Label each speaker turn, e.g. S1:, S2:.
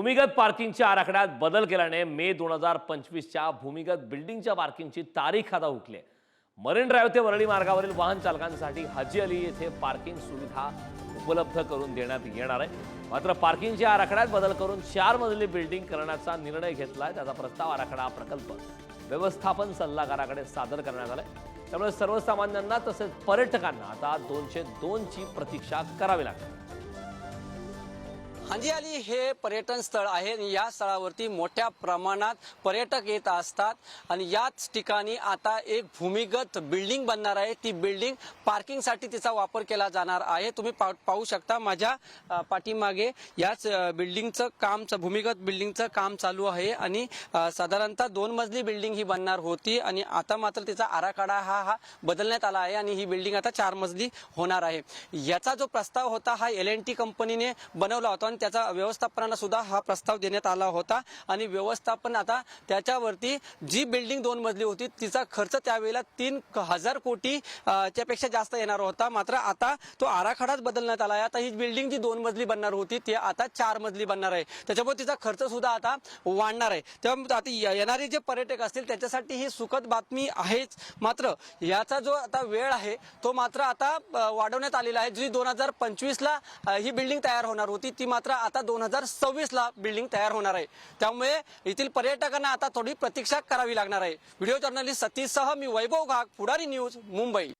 S1: भूमिगत पार्किंगच्या आराखड्यात बदल केल्याने मे दोन हजार पंचवीसच्या भूमिगत बिल्डिंगच्या पार्किंगची तारीख आता हुकली आहे. मरीन ड्राईव्ह ते वरळी मार्गावरील वाहन चालकांसाठी हजी अली येथे पार्किंग सुविधा उपलब्ध करून देण्यात येणार आहे. मात्र पार्किंगच्या आराखड्यात बदल करून चार मजली बिल्डिंग करण्याचा निर्णय घेतलाय. त्याचा प्रस्ताव आराखडा प्रकल्प व्यवस्थापन सल्लागाराकडे सादर करण्यात आलाय. त्यामुळे सर्वसामान्यांना तसेच पर्यटकांना आता दोनशे दोनची प्रतीक्षा करावी लागते.
S2: हांजी अली हे पर्यटन स्थळ आहे आणि या स्थळावरती मोठ्या प्रमाणात पर्यटक येत असतात. आणि याच ठिकाणी आता एक भूमिगत बिल्डिंग बनणार आहे. ती बिल्डिंग पार्किंगसाठी तिचा वापर केला जाणार आहे. तुम्ही पा- पाहू शकता माझ्या पाठीमागे याच बिल्डिंगचं काम भूमिगत बिल्डिंगचं काम चालू आहे. आणि साधारणतः दोन मजली बिल्डिंग ही बनणार होती. आणि आता मात्र तिचा आराखडा हा हा बदलण्यात आला आहे आणि ही बिल्डिंग आता चार मजली होणार आहे. याचा जो प्रस्ताव होता हा एल एन टी कंपनीने बनवला होता. आणि त्याचा व्यवस्थापनाला सुद्धा हा प्रस्ताव देण्यात आला होता. आणि व्यवस्थापन आता त्याच्यावरती जी बिल्डिंग दोन मजली होती तिचा खर्च त्यावेळेला तीन हजार कोटी च्यापेक्षा जास्त येणार होता. मात्र आता तो आराखडाच बदलण्यात आला आहे. आता ही बिल्डिंग जी दोन मजली बनणार होती ती आता चार मजली बनणार आहे. त्याच्यामुळे तिचा खर्च सुद्धा आता वाढणार आहे. त्यामुळे आता येणारे जे पर्यटक असतील त्याच्यासाठी ही सुखद बातमी आहेच. मात्र याचा जो आता वेळ आहे तो मात्र आता वाढवण्यात आलेला आहे. जी दोन हजार पंचवीसला ही बिल्डिंग तयार होणार होती ती मात्र आता दोन हजार सव्वीस ला बिल्डिंग तयार होणार आहे. त्यामुळे येथील पर्यटकांना आता थोडी प्रतीक्षा करावी लागणार आहे. व्हिडिओ जर्नलिस्ट सतीसह मी वैभव घाग पुढारी न्यूज मुंबई.